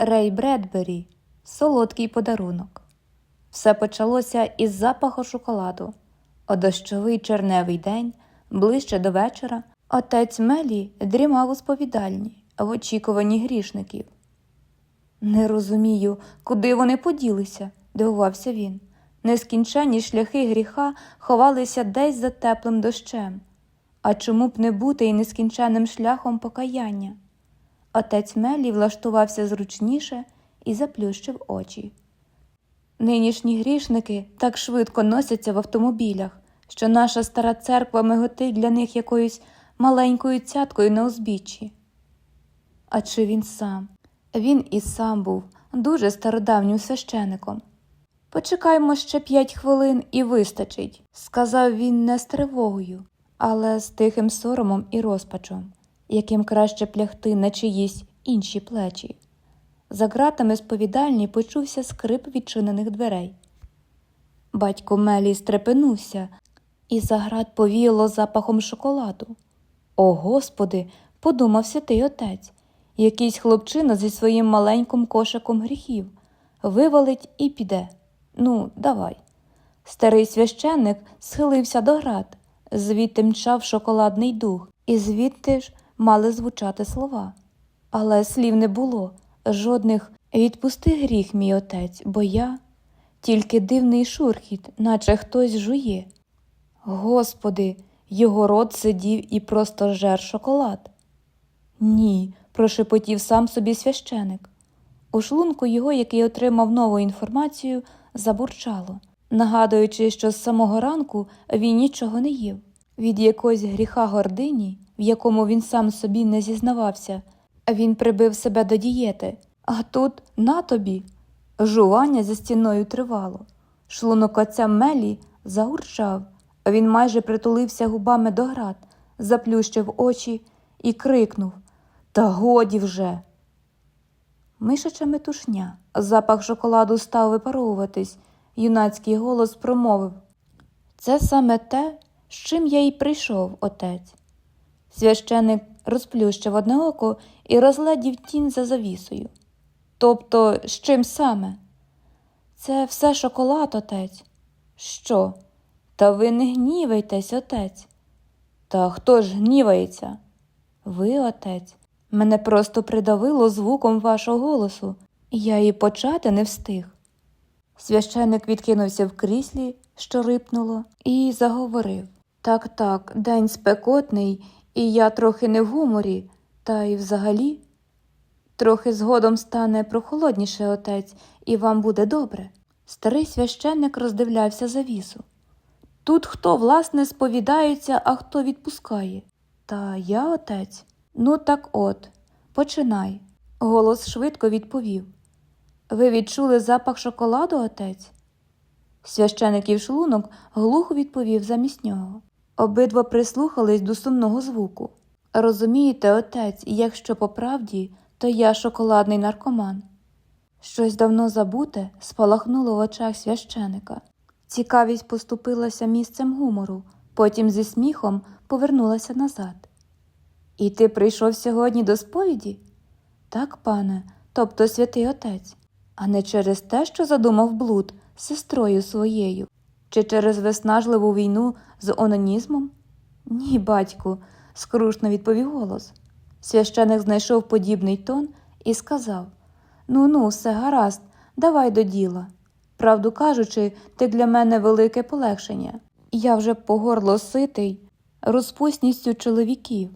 Рей Бредбері солодкий подарунок. Все почалося із запаху шоколаду. О дощовий черневий день, ближче до вечора, отець Мелі дрімав у сповідальні в очікуванні грішників. Не розумію, куди вони поділися, дивувався він. Нескінченні шляхи гріха ховалися десь за теплим дощем. А чому б не бути і нескінченним шляхом покаяння? Отець Мелі влаштувався зручніше і заплющив очі. Нинішні грішники так швидко носяться в автомобілях, що наша стара церква миготить для них якоюсь маленькою цяткою на узбіччі. А чи він сам? Він і сам був дуже стародавнім священиком. Почекаймо ще п'ять хвилин і вистачить, сказав він не з тривогою, але з тихим соромом і розпачом, яким краще плягти на чиїсь інші плечі. За ґратами сповідальні почувся скрип відчинених дверей. Батько Мелі стрепенувся, і за град повіяло запахом шоколаду. О, Господи, подумав святий отець, якийсь хлопчина зі своїм маленьким кошиком гріхів вивалить і піде. Ну, давай. Старий священник схилився до град, звідти мчав шоколадний дух, і звідти ж мали звучати слова. Але слів не було, жодних відпусти гріх, мій отець, бо я тільки дивний шурхіт, наче хтось жує. Господи, його рот сидів і просто жер шоколад. Ні, прошепотів сам собі священик. У шлунку його, який отримав нову інформацію, забурчало, нагадуючи, що з самого ранку він нічого не їв. Від якогось гріха гордині, в якому він сам собі не зізнавався, він прибив себе до дієти, а тут на тобі. Жування за стіною тривало. Шлунок отця Мелі загурчав, він майже притулився губами до град, заплющив очі і крикнув Та годі вже. Мишача метушня, запах шоколаду став випаровуватись, юнацький голос промовив Це саме те, з чим я й прийшов, отець. Священик розплющив одне око і розглядів тінь за завісою. Тобто, з чим саме? Це все шоколад, отець. Що? Та ви не гнівайтесь, отець. Та хто ж гнівається? Ви, отець, мене просто придавило звуком вашого голосу, я і почати не встиг. Священик відкинувся в кріслі, що рипнуло, і заговорив так, так, день спекотний, і я трохи не в гуморі, та й взагалі. Трохи згодом стане прохолодніше отець, і вам буде добре. Старий священник роздивлявся завісу. Тут хто, власне, сповідається, а хто відпускає. Та я отець. Ну, так от, починай. Голос швидко відповів. Ви відчули запах шоколаду, отець? Священиків шлунок глухо відповів замість нього. Обидва прислухались до сумного звуку. Розумієте, отець, якщо по правді, то я шоколадний наркоман. Щось давно забуте спалахнуло в очах священика. Цікавість поступилася місцем гумору, потім зі сміхом повернулася назад. І ти прийшов сьогодні до сповіді? Так, пане, тобто святий отець, а не через те, що задумав блуд з сестрою своєю, чи через виснажливу війну з онанізмом? Ні, батьку, скрушно відповів голос. Священик знайшов подібний тон і сказав Ну ну, все гаразд, давай до діла. Правду кажучи, ти для мене велике полегшення. Я вже по горло ситий розпусністю чоловіків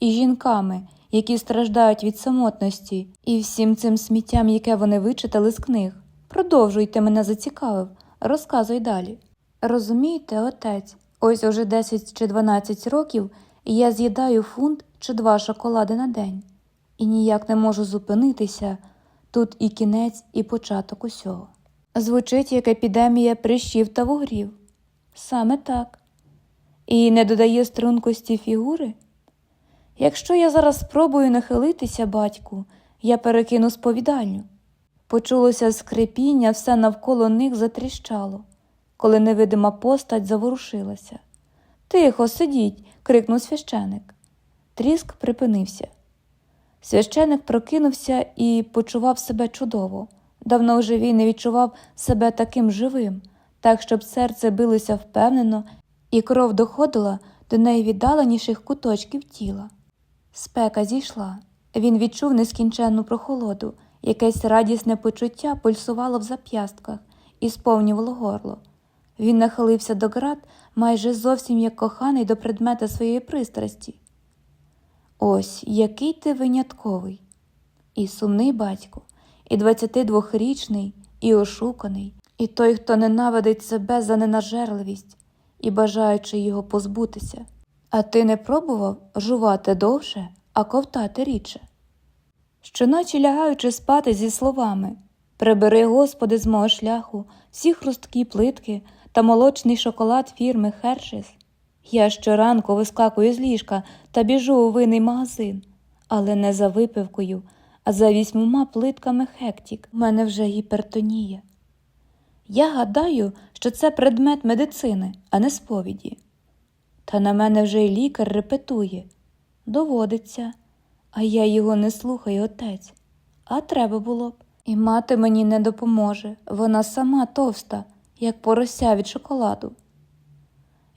і жінками, які страждають від самотності, і всім цим сміттям, яке вони вичитали з книг. Продовжуйте мене зацікавив, розказуй далі. Розумієте, отець, ось уже 10 чи 12 років я з'їдаю фунт чи два шоколади на день, і ніяк не можу зупинитися тут і кінець, і початок усього. Звучить як епідемія прищів та вугрів. Саме так. І не додає стрункості фігури. Якщо я зараз спробую нахилитися, батьку, я перекину сповідальню. Почулося скрипіння, все навколо них затріщало, коли невидима постать заворушилася. Тихо, сидіть, крикнув священик. Тріск припинився. Священик прокинувся і почував себе чудово. Давно вже він не відчував себе таким живим, так щоб серце билося впевнено, і кров доходила до найвіддаленіших куточків тіла. Спека зійшла. Він відчув нескінченну прохолоду, якесь радісне почуття пульсувало в зап'ястках і сповнювало горло. Він нахилився до град майже зовсім як коханий до предмета своєї пристрасті. Ось який ти винятковий. І сумний батько, і 22-річний, і ошуканий, і той, хто ненавидить себе за ненажерливість і бажаючи його позбутися. А ти не пробував жувати довше, а ковтати рідше. Щоночі лягаючи спати зі словами Прибери, Господи, з мого шляху всі хрусткі плитки та молочний шоколад фірми Хершес. Я щоранку вискакую з ліжка та біжу у винний магазин, але не за випивкою, а за вісьмома плитками хектік. У мене вже гіпертонія. Я гадаю, що це предмет медицини, а не сповіді. Та на мене вже й лікар репетує. Доводиться, а я його не слухаю, отець. А треба було б. І мати мені не допоможе, вона сама товста, як порося від шоколаду.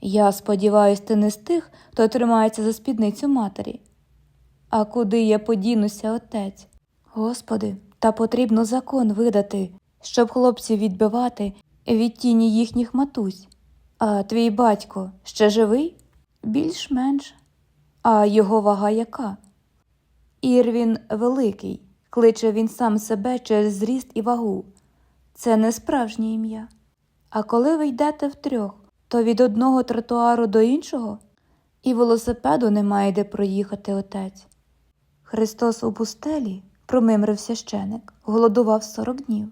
Я сподіваюсь, ти не з тих, хто тримається за спідницю матері. А куди я подінуся, отець? Господи, та потрібно закон видати, щоб хлопців відбивати від тіні їхніх матусь. А твій батько ще живий? Більш-менш. А його вага яка? Ірвін великий, кличе він сам себе через зріст і вагу. Це не справжнє ім'я. А коли ви йдете втрьох, то від одного тротуару до іншого і велосипеду немає де проїхати отець. Христос у пустелі, промимрив священик, голодував сорок днів.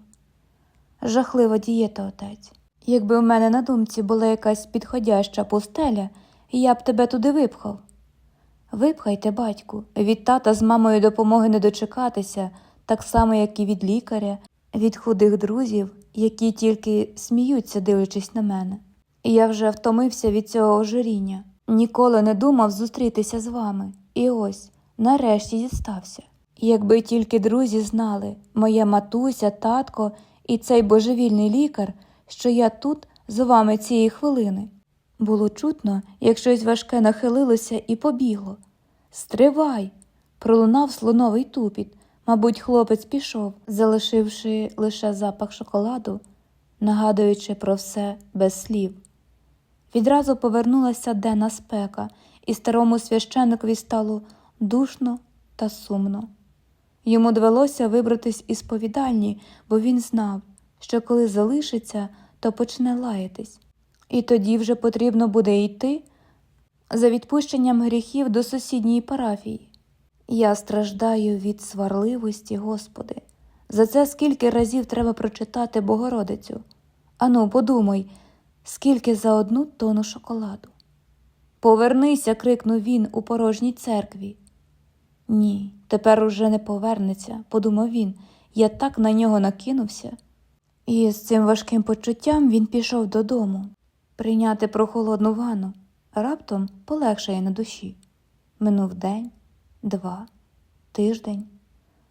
Жахлива дієта, отець. Якби в мене на думці була якась підходяща пустеля, я б тебе туди випхав. Випхайте, батьку, від тата з мамою допомоги не дочекатися, так само, як і від лікаря, від худих друзів, які тільки сміються, дивлячись на мене. Я вже втомився від цього ожиріння, ніколи не думав зустрітися з вами. І ось, нарешті дістався. Якби тільки друзі знали, моя матуся, татко і цей божевільний лікар, що я тут з вами цієї хвилини. Було чутно, як щось важке нахилилося і побігло. Стривай! пролунав слоновий тупіт. Мабуть, хлопець пішов, залишивши лише запах шоколаду, нагадуючи про все без слів. Відразу повернулася денна спека, і старому священикові стало душно та сумно. Йому довелося вибратись із повідальні, бо він знав, що коли залишиться, то почне лаятись. І тоді вже потрібно буде йти за відпущенням гріхів до сусідньої парафії. Я страждаю від сварливості, Господи. За це скільки разів треба прочитати Богородицю. Ану, подумай, скільки за одну тонну шоколаду. Повернися, крикнув він у порожній церкві. Ні, тепер уже не повернеться, подумав він. Я так на нього накинувся. І з цим важким почуттям він пішов додому, прийняти прохолодну ванну, раптом полегшає на душі. Минув день, два, тиждень.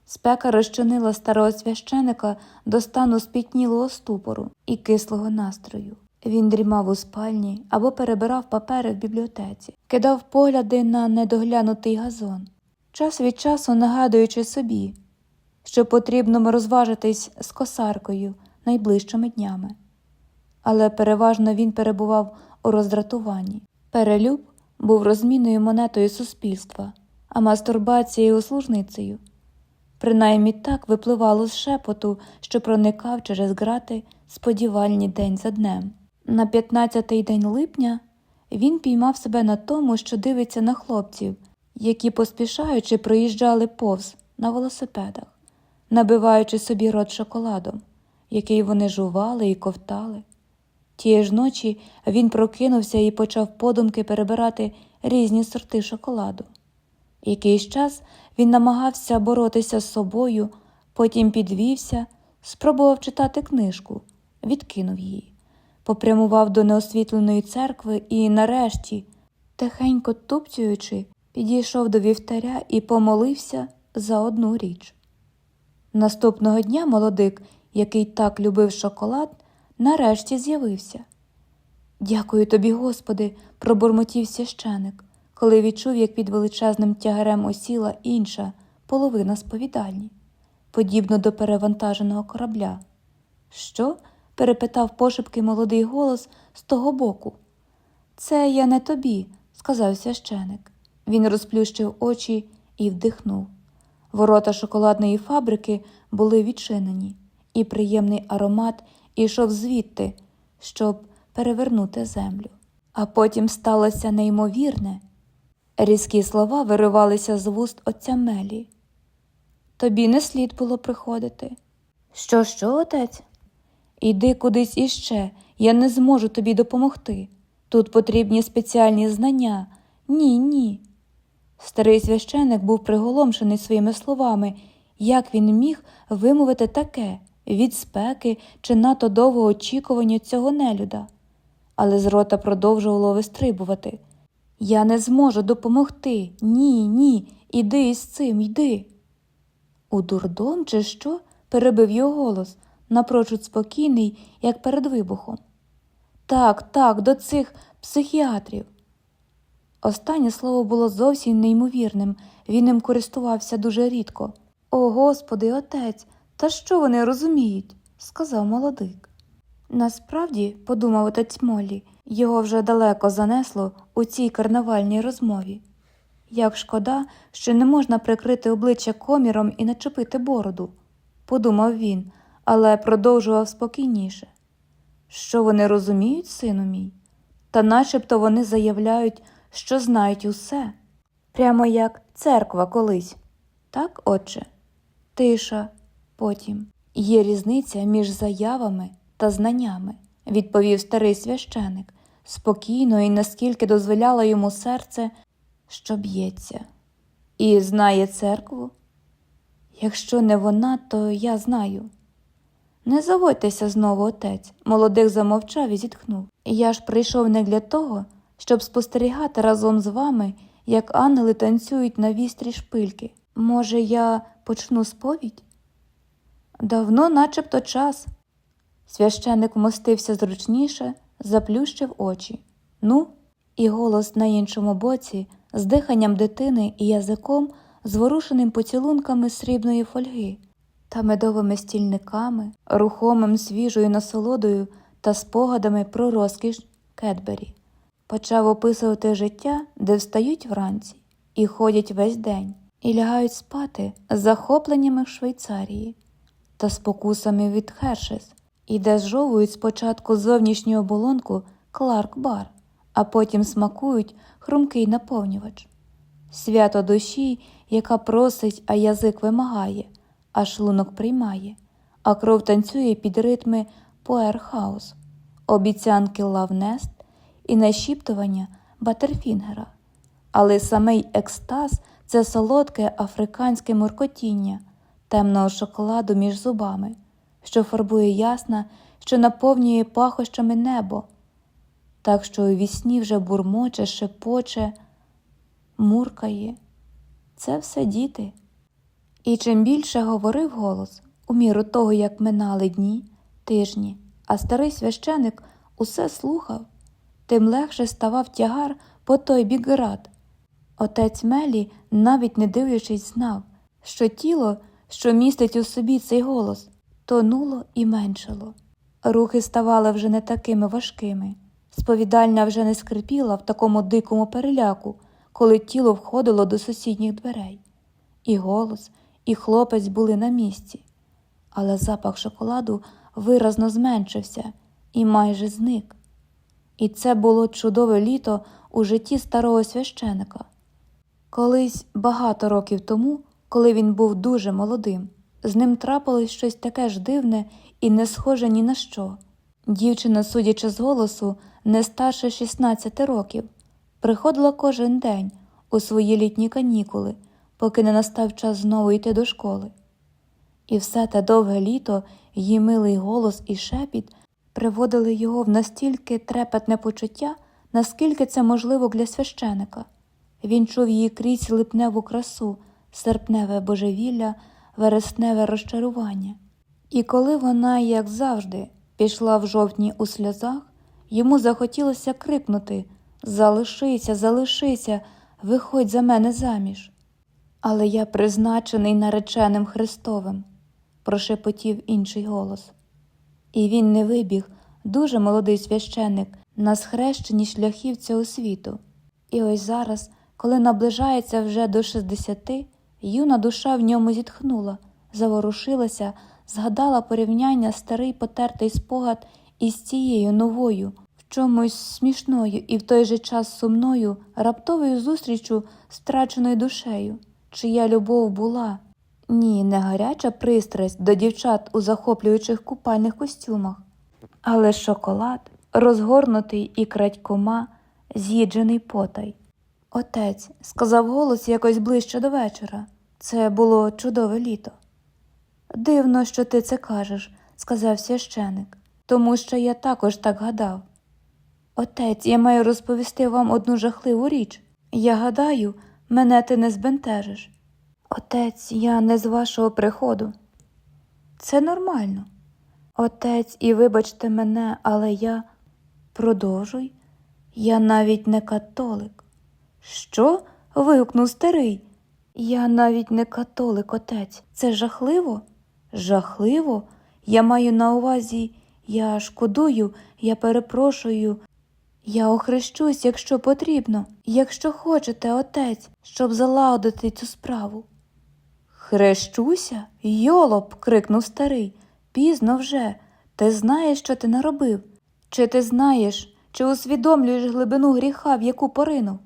Спека розчинила старого священика до стану спітнілого ступору і кислого настрою. Він дрімав у спальні або перебирав папери в бібліотеці, кидав погляди на недоглянутий газон, час від часу нагадуючи собі, що потрібно розважитись з косаркою найближчими днями. Але переважно він перебував у роздратуванні. Перелюб був розмінною монетою суспільства, а мастурбація услужницею. Принаймні так випливало з шепоту, що проникав через грати сподівальні день за днем. На 15-й день липня він піймав себе на тому, що дивиться на хлопців, які, поспішаючи, проїжджали повз на велосипедах, набиваючи собі рот шоколадом, який вони жували і ковтали. Тієї ж ночі він прокинувся і почав подумки перебирати різні сорти шоколаду. Якийсь час він намагався боротися з собою, потім підвівся, спробував читати книжку, відкинув її, попрямував до неосвітленої церкви і, нарешті, тихенько тупцюючи, підійшов до вівтаря і помолився за одну річ. Наступного дня молодик, який так любив шоколад, нарешті з'явився. Дякую тобі, Господи, пробурмотів священик, коли відчув, як під величезним тягарем осіла інша половина сповідальні, подібно до перевантаженого корабля. Що? перепитав пошепки молодий голос з того боку. Це я не тобі, сказав священик. Він розплющив очі і вдихнув. Ворота шоколадної фабрики були відчинені, і приємний аромат ішов звідти, щоб перевернути землю. А потім сталося неймовірне. Різкі слова виривалися з вуст отця Мелі. Тобі не слід було приходити. Що, що, отець? Іди кудись іще, я не зможу тобі допомогти. Тут потрібні спеціальні знання. Ні, ні. Старий священик був приголомшений своїми словами, як він міг вимовити таке від спеки чи надто довгого очікування цього нелюда. Але з рота продовжувало вистрибувати. Я не зможу допомогти. Ні, ні, іди із цим, йди. У дурдом, чи що? перебив його голос, напрочуд спокійний, як перед вибухом. Так, так, до цих психіатрів. Останнє слово було зовсім неймовірним, він ним користувався дуже рідко. О, Господи, отець, та що вони розуміють? сказав молодик. Насправді, подумав отець Моллі, його вже далеко занесло у цій карнавальній розмові. Як шкода, що не можна прикрити обличчя коміром і начепити бороду, подумав він, але продовжував спокійніше. Що вони розуміють, сину мій? Та начебто вони заявляють, що знають усе, прямо як церква колись. Так, отче? Тиша. Потім є різниця між заявами та знаннями, відповів старий священик, спокійно і наскільки дозволяло йому серце, що б'ється. І знає церкву? Якщо не вона, то я знаю. Не заводьтеся знову, отець. Молодик замовчав і зітхнув. Я ж прийшов не для того, щоб спостерігати разом з вами, як ангели танцюють на вістрі шпильки. Може, я почну сповідь? Давно, начебто, час. Священик вмостився зручніше, заплющив очі. Ну, і голос на іншому боці, з диханням дитини і язиком, зворушеним поцілунками срібної фольги та медовими стільниками, рухомим свіжою насолодою та спогадами про розкіш Кетбері. Почав описувати життя, де встають вранці і ходять весь день, і лягають спати з захопленнями в Швейцарії та спокусами від Хершес, і зжовують спочатку зовнішню оболонку Кларк Бар, а потім смакують хрумкий наповнювач. Свято душі, яка просить, а язик вимагає, а шлунок приймає, а кров танцює під ритми Поерхаус, обіцянки Лавнест і нашіптування Батерфінгера. Але самий екстаз це солодке африканське муркотіння темного шоколаду між зубами, що фарбує ясна, що наповнює пахощами небо, так що у вісні вже бурмоче, шепоче, муркає. Це все діти. І чим більше говорив голос, у міру того, як минали дні, тижні, а старий священик усе слухав, тим легше ставав тягар по той бік град. Отець Мелі, навіть не дивлячись, знав, що тіло, що містить у собі цей голос, тонуло і меншало. Рухи ставали вже не такими важкими. Сповідальня вже не скрипіла в такому дикому переляку, коли тіло входило до сусідніх дверей. І голос, і хлопець були на місці, але запах шоколаду виразно зменшився і майже зник. І це було чудове літо у житті старого священика. Колись багато років тому, коли він був дуже молодим, з ним трапилось щось таке ж дивне і не схоже ні на що. Дівчина, судячи з голосу, не старше 16 років, приходила кожен день у свої літні канікули, поки не настав час знову йти до школи. І все те довге літо її милий голос і шепіт приводили його в настільки трепетне почуття, наскільки це можливо для священика. Він чув її крізь липневу красу серпневе божевілля, вересневе розчарування. І коли вона, як завжди, пішла в жовтні у сльозах, йому захотілося крикнути Залишися, залишися, виходь за мене заміж. Але я призначений нареченим Христовим, прошепотів інший голос. І він не вибіг, дуже молодий священник, на схрещенні шляхів цього світу. І ось зараз, коли наближається вже до шістдесяти, юна душа в ньому зітхнула, заворушилася, згадала порівняння старий потертий спогад із цією новою, в чомусь смішною і в той же час сумною, раптовою зустрічю з втраченою душею, чия любов була. Ні, не гаряча пристрасть до дівчат у захоплюючих купальних костюмах, але шоколад, розгорнутий і крадькома, з'їджений потай. Отець, сказав голос якось ближче до вечора. Це було чудове літо. Дивно, що ти це кажеш, сказав священик, тому що я також так гадав. Отець, я маю розповісти вам одну жахливу річ. Я гадаю, мене ти не збентежиш. Отець, я не з вашого приходу. Це нормально. Отець, і вибачте мене, але я продовжуй, я навіть не католик. Що? вигукнув старий. Я навіть не католик, отець. Це жахливо? Жахливо? Я маю на увазі, я шкодую, я перепрошую. Я охрещусь, якщо потрібно, якщо хочете, отець, щоб залагодити цю справу. Хрещуся? Йолоп. крикнув старий. Пізно вже. Ти знаєш, що ти наробив? Чи ти знаєш, чи усвідомлюєш глибину гріха, в яку поринув?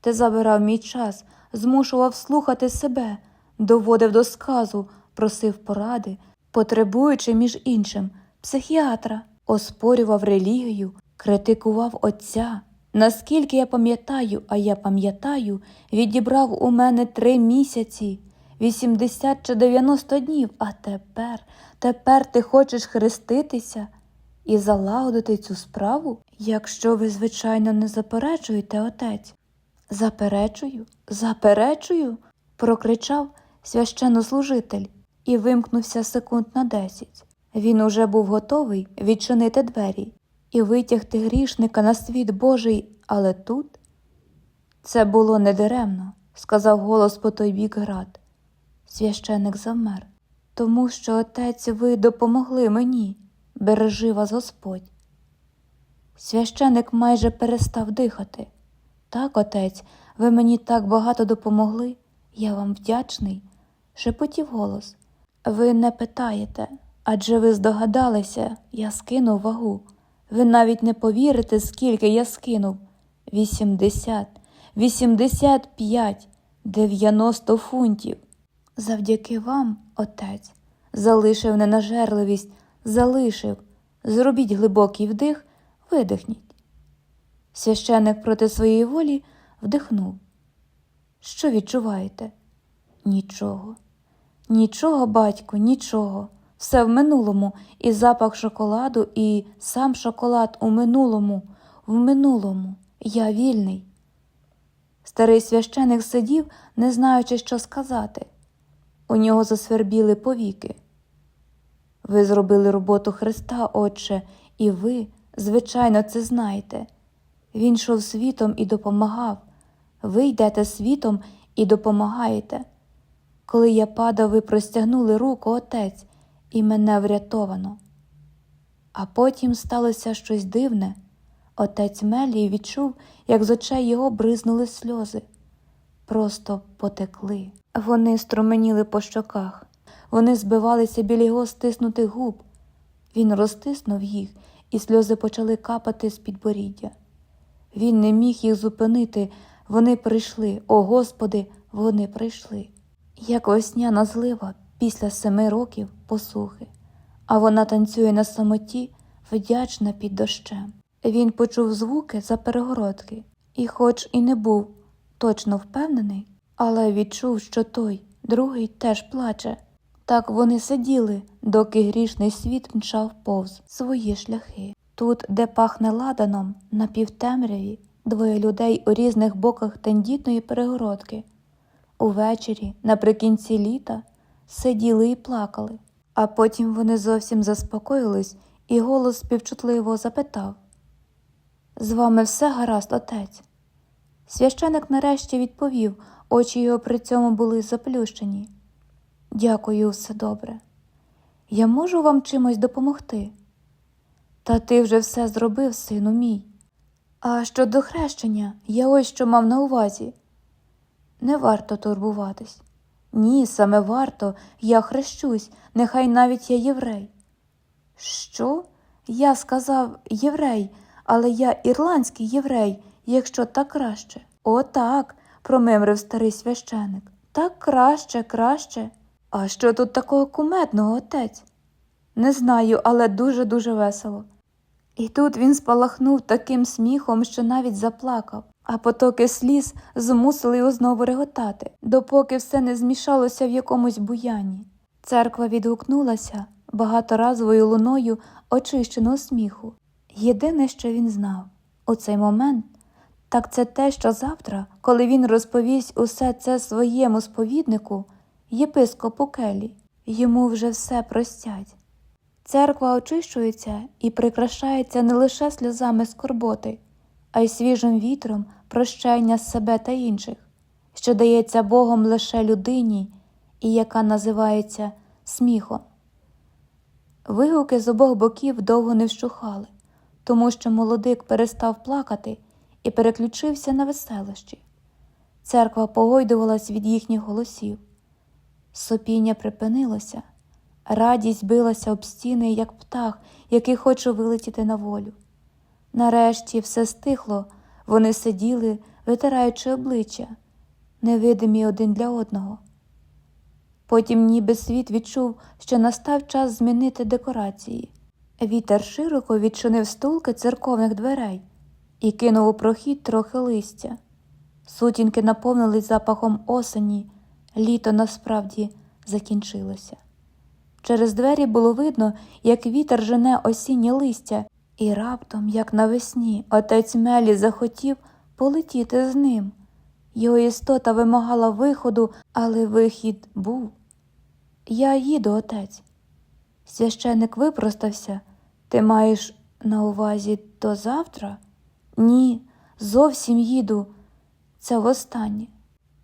Ти забирав мій час, змушував слухати себе, доводив до сказу, просив поради, потребуючи, між іншим, психіатра, оспорював релігію, критикував отця. Наскільки я пам'ятаю, а я пам'ятаю, відібрав у мене три місяці, 80 чи 90 днів, а тепер, тепер ти хочеш хреститися і залагодити цю справу, якщо ви, звичайно, не заперечуєте, отець. Заперечую, заперечую, прокричав священнослужитель і вимкнувся секунд на десять. Він уже був готовий відчинити двері і витягти грішника на світ Божий, але тут це було недаремно, сказав голос по той бік град. Священик завмер, тому що отець ви допомогли мені, бережи вас Господь. Священик майже перестав дихати. Так, отець, ви мені так багато допомогли, я вам вдячний, шепотів голос. Ви не питаєте, адже ви здогадалися, я скинув вагу. Ви навіть не повірите, скільки я скинув. Вісімдесят, вісімдесят п'ять, дев'яносто фунтів. Завдяки вам, отець, залишив ненажерливість, залишив. Зробіть глибокий вдих, видихніть. Священик проти своєї волі вдихнув. Що відчуваєте? Нічого. Нічого, батько, нічого. Все в минулому, і запах шоколаду, і сам шоколад у минулому, в минулому. Я вільний. Старий священик сидів, не знаючи, що сказати. У нього засвербіли повіки. Ви зробили роботу Христа, Отче, і ви, звичайно, це знаєте. Він йшов світом і допомагав. Ви йдете світом і допомагаєте. Коли я падав, ви простягнули руку, отець, і мене врятовано. А потім сталося щось дивне. Отець Мелії відчув, як з очей його бризнули сльози. Просто потекли. Вони струменіли по щоках, вони збивалися біля його стиснутих губ. Він розтиснув їх, і сльози почали капати з підборіддя. Він не міг їх зупинити, вони прийшли, о Господи, вони прийшли. Як весняна злива після семи років посухи, а вона танцює на самоті, вдячна під дощем. Він почув звуки за перегородки, і, хоч і не був точно впевнений, але відчув, що той, другий, теж плаче. Так вони сиділи, доки грішний світ мчав повз свої шляхи. Тут, де пахне ладаном, на півтемряві, двоє людей у різних боках тендітної перегородки. увечері, наприкінці літа, сиділи і плакали, а потім вони зовсім заспокоїлись, і голос співчутливо запитав З вами все гаразд, отець. Священик нарешті відповів, очі його при цьому були заплющені. Дякую, все добре. Я можу вам чимось допомогти? Та ти вже все зробив, сину мій. А щодо хрещення, я ось що мав на увазі. Не варто турбуватись. Ні, саме варто, я хрещусь, нехай навіть я єврей. Що? Я сказав єврей, але я ірландський єврей, якщо так краще. О, так, промимрив старий священик. Так краще, краще. А що тут такого кумедного, отець? Не знаю, але дуже-дуже весело. І тут він спалахнув таким сміхом, що навіть заплакав, а потоки сліз змусили його знову реготати, допоки все не змішалося в якомусь буянні. Церква відгукнулася багаторазовою луною очищеного сміху. Єдине, що він знав у цей момент, так це те, що завтра, коли він розповість усе це своєму сповіднику, єпископу Келі, йому вже все простять. Церква очищується і прикрашається не лише сльозами скорботи, а й свіжим вітром прощення себе та інших, що дається Богом лише людині і яка називається сміхом. Вигуки з обох боків довго не вщухали, тому що молодик перестав плакати і переключився на веселощі. Церква погойдувалась від їхніх голосів. Сопіння припинилося. Радість билася об стіни, як птах, який хоче вилетіти на волю. Нарешті все стихло, вони сиділи, витираючи обличчя, невидимі один для одного. Потім ніби світ відчув, що настав час змінити декорації. Вітер широко відчинив стулки церковних дверей і кинув у прохід трохи листя. Сутінки наповнились запахом осені, літо насправді закінчилося. Через двері було видно, як вітер жене осіннє листя, і раптом, як навесні, отець Мелі захотів полетіти з ним. Його істота вимагала виходу, але вихід був. Я їду, отець. Священик випростався. Ти маєш на увазі до завтра? Ні, зовсім їду. Це востаннє.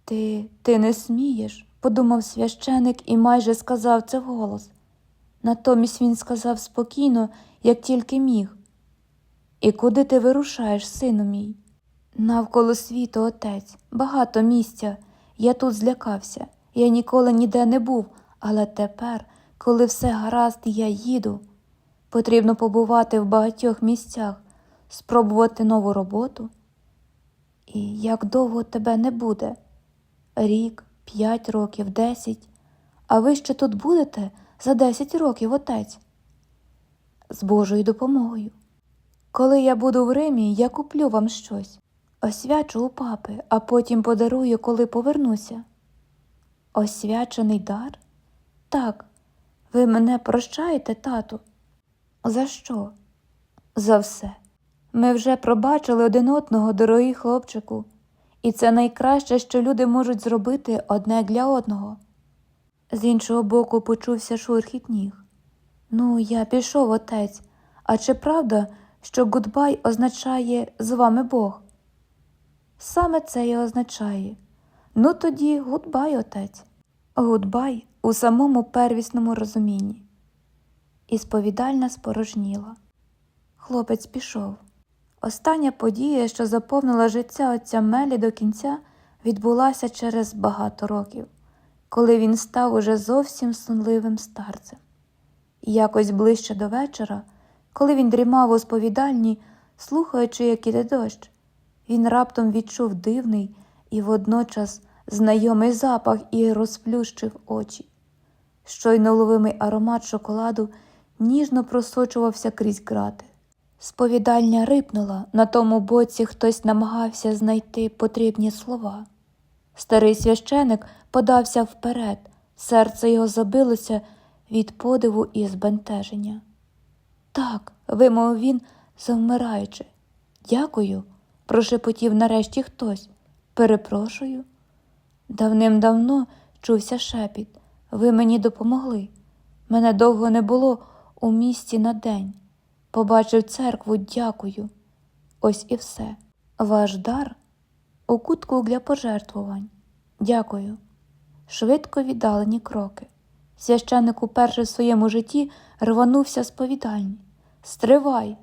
Ти, ти не смієш, подумав священик і майже сказав це вголос. Натомість він сказав спокійно, як тільки міг. І куди ти вирушаєш, сину мій? Навколо світу, отець, багато місця. Я тут злякався. Я ніколи ніде не був, але тепер, коли все гаразд, я їду. Потрібно побувати в багатьох місцях, спробувати нову роботу. І як довго тебе не буде? Рік, п'ять років, десять. А ви ще тут будете за десять років, отець? З Божою допомогою. Коли я буду в Римі, я куплю вам щось, освячу у папи, а потім подарую, коли повернуся. Освячений дар? Так, ви мене прощаєте, тату? За що? За все. Ми вже пробачили один одного, дорогий хлопчику, і це найкраще, що люди можуть зробити одне для одного. З іншого боку почувся шурхіт ніг. Ну, я пішов, отець, а чи правда, що гудбай означає з вами Бог? Саме це і означає. Ну тоді гудбай, отець. Гудбай у самому первісному розумінні. І сповідальна спорожніла. Хлопець пішов. Остання подія, що заповнила життя отця Мелі до кінця, відбулася через багато років, коли він став уже зовсім сонливим старцем. І якось ближче до вечора, коли він дрімав у сповідальні, слухаючи, як іде дощ, він раптом відчув дивний і водночас знайомий запах і розплющив очі. Щойно ловимий аромат шоколаду ніжно просочувався крізь грати. Сповідальня рипнула, на тому боці хтось намагався знайти потрібні слова. Старий священик подався вперед, серце його забилося від подиву і збентеження. Так, вимовив він, завмираючи. Дякую, прошепотів нарешті хтось. Перепрошую. Давним-давно чувся шепіт. Ви мені допомогли. Мене довго не було у місті на день. Побачив церкву, дякую. Ось і все. Ваш дар у кутку для пожертвувань. Дякую. Швидко віддалені кроки. Священник уперше в своєму житті рванувся з повідальні. Стривай!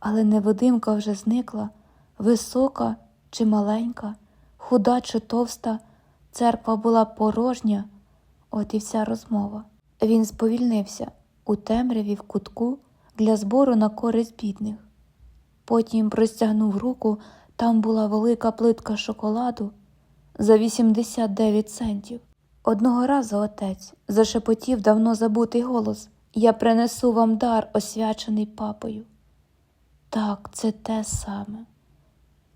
Але невидимка вже зникла, висока чи маленька, худа чи товста, церква була порожня, от і вся розмова. Він сповільнився у темряві в кутку для збору на користь бідних. Потім простягнув руку, там була велика плитка шоколаду за 89 центів. Одного разу отець зашепотів давно забутий голос Я принесу вам дар, освячений папою. Так, це те саме.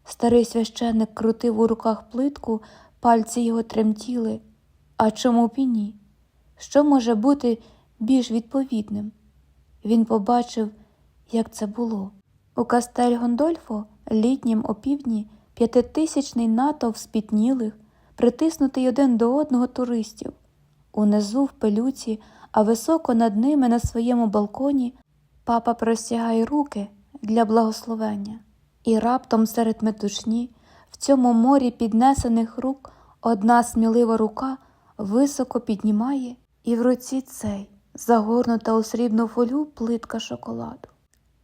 Старий священник крутив у руках плитку, пальці його тремтіли. А чому б ні? Що може бути більш відповідним? Він побачив, як це було. У Кастель Гондольфо літнім опівдні п'ятитисячний натовп спітнілих, притиснутий один до одного туристів. Унизу в пилюці, а високо над ними на своєму балконі папа простягає руки для благословення. І раптом серед метушні, в цьому морі піднесених рук, одна смілива рука високо піднімає, і в руці цей загорнута у срібну фолю плитка шоколаду.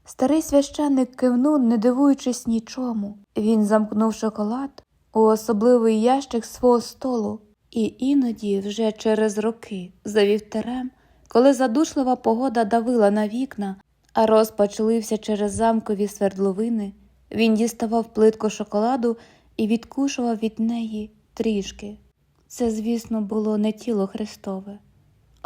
Старий священник кивнув, не дивуючись нічому. Він замкнув шоколад у особливий ящик свого столу, і іноді, вже через роки, за вівтарем, коли задушлива погода давила на вікна, а розпач лився через замкові свердловини, він діставав плитку шоколаду і відкушував від неї трішки. Це, звісно, було не тіло Христове,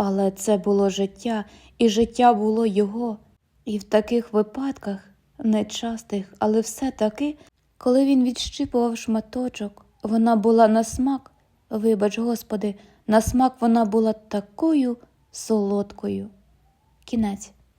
але це було життя, і життя було його. І в таких випадках, нечастих, але все-таки, коли він відщипував шматочок, вона була на смак, вибач, Господи, на смак вона була такою солодкою. Кінець.